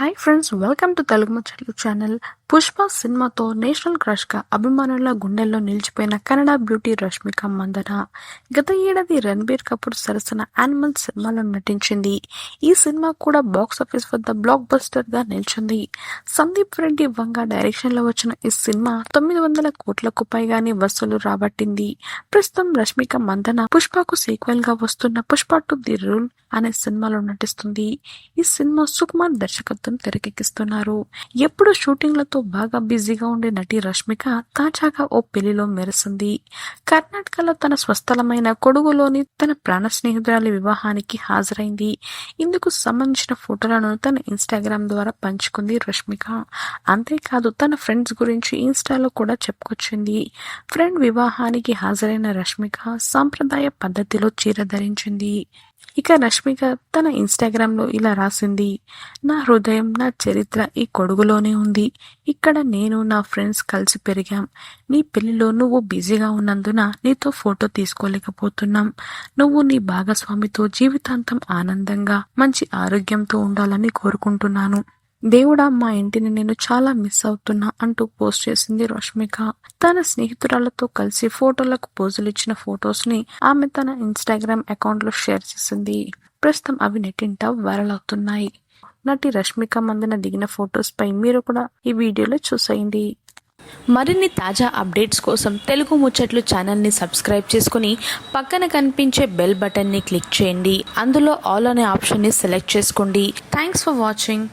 Hi friends welcome to Telugu ముచ్చట్లు channel Pushpa సినిమాతో national క్రష్గా అభిమానుల గుండెల్లో నిలిచిపోయిన కన్నడ బ్యూటీ రష్మిక మందన. గత ఏడాది రణబీర్ కపూర్ సరసన యానిమల్ సినిమాలో నటించింది. ఈ సినిమా కూడా బాక్స్ ఆఫీస్ వద్ద బ్లాక్ బస్టర్గా నిలిచింది. సందీప్ రెడ్డి వంగ డైరెక్షన్లో వచ్చిన ఈ సినిమా తొమ్మిది వందల కోట్లకు పైగానే వసూలు రాబట్టింది. ప్రస్తుతం రష్మిక మందన పుష్పకు సీక్వెల్గా వస్తున్న పుష్ప టు ది రూల్ అనే సినిమాలో నటిస్తుంది. ఈ సినిమా సుకుమార్ దర్శకత్వం తెరకెక్కిస్తున్నారు. ఎప్పుడు షూటింగ్లతో బాగా బిజీగా ఉండే నటి రష్మిక తాజాగా ఓ పెళ్ళిలో మెరిసింది. కర్ణాటకలో తన స్వస్థలమైన కొడుగులోని తన ప్రాణ స్నేహితురాలి వివాహానికి హాజరైంది. ఇందుకు సంబంధించిన ఫోటోలను తన ఇన్స్టాగ్రామ్ ద్వారా పంచుకుంది రష్మిక. అంతేకాదు తన ఫ్రెండ్స్ గురించి ఇన్స్టాలో కూడా చెప్పుకొచ్చింది. ఫ్రెండ్ వివాహానికి హాజరైన రష్మిక సాంప్రదాయ పద్ధతిలో చీర ధరించింది. ఇక రష్మిక తన ఇన్స్టాగ్రామ్లో ఇలా రాసింది నా హృదయం నా చరిత్ర ఈ కొడుగులోనే ఉంది. ఇక్కడ నేను నా ఫ్రెండ్స్ కలిసి పెరిగాం. నీ పెళ్ళిలో నువ్వు బిజీగా ఉన్నందున నీతో ఫోటో తీసుకోలేకపోతున్నాం. నువ్వు నీ భాగస్వామితో జీవితాంతం ఆనందంగా మంచి ఆరోగ్యంతో ఉండాలని కోరుకుంటున్నాను. దేవుడా మా ఇంటిని నేను చాలా మిస్ అవుతున్నా అంటూ పోస్ట్ చేసింది రష్మిక. తన స్నేహితురాలతో కలిసి ఫోటోలకు పోజులు ఇచ్చిన ఫొటోస్ని ఆమె తన ఇన్స్టాగ్రామ్ అకౌంట్లో షేర్ చేసింది. ప్రస్తుతం అవి నెట్టింట వైరల్ అవుతున్నాయి. నటి రష్మిక మందన దిగిన ఫొటోస్ పై మీరు కూడా ఈ వీడియోలో చూసేయండి. మరిన్ని తాజా అప్డేట్స్ కోసం తెలుగు ముచ్చట్లు ఛానల్ని సబ్స్క్రైబ్ చేసుకుని పక్కన కనిపించే బెల్ బటన్ని క్లిక్ చేయండి. అందులో ఆల్ అనే ఆప్షన్ని సెలెక్ట్ చేసుకోండి. Thanks for watching